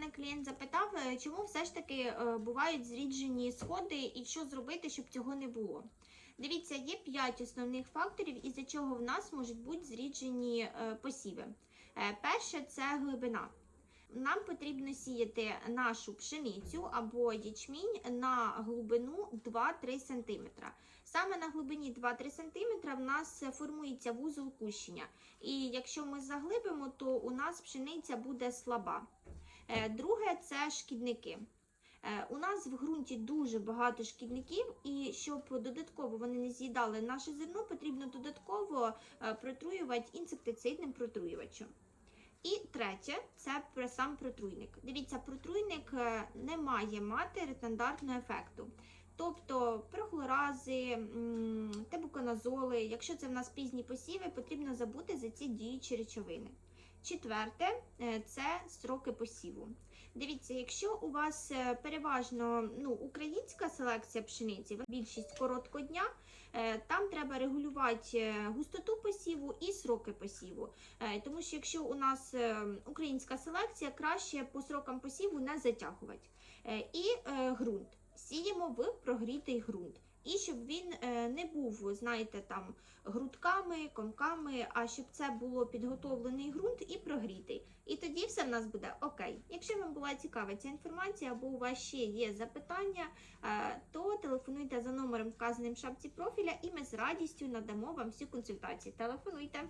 мене клієнт запитав, е, чому все ж таки е, бувають зріджені сходи і що зробити, щоб цього не було. Дивіться, є 5 основних факторів, із-за чого в нас можуть бути зріджені е, посіви. Перше це глибина. Нам потрібно сіяти нашу пшеницю або ячмінь на глибину 2-3 см. Саме на глибині 2-3 см в нас формується вузол кущення. І якщо ми заглибимо, то у нас пшениця буде слаба. Е, Друге це шкідники. Е, У нас в ґрунті дуже багато шкідників, і щоб додатково вони не з'їдали наше зерно, потрібно додатково е, протруювати інсектицидним протруювачем. І третє це сам протруйник. Дивіться, протруйник не має мати ретендартного ефекту. Тобто прохлорази, тебуконазоли, якщо це в нас пізні посіви, потрібно забути за ці діючі речовини. Четверте е, це строки посіву. Дивіться, якщо у вас е, переважно ну, українська селекція пшениці, більшість короткодня, е, там треба регулювати густоту посіву і сроки посіву. Тому що якщо у нас українська селекція, краще по срокам посіву не затягувати. І ґрунт. Сіємо в прогрітий ґрунт. І щоб він е, не був, знаєте, там грудками, комками, а щоб це було підготовлений ґрунт і прогрітий. І тоді все в нас буде окей. Якщо вам була цікава ця інформація або у вас ще є запитання, е, то телефонуйте за номером, вказаним в шапці профіля, і ми з радістю надамо вам всю консультацію. Телефонуйте.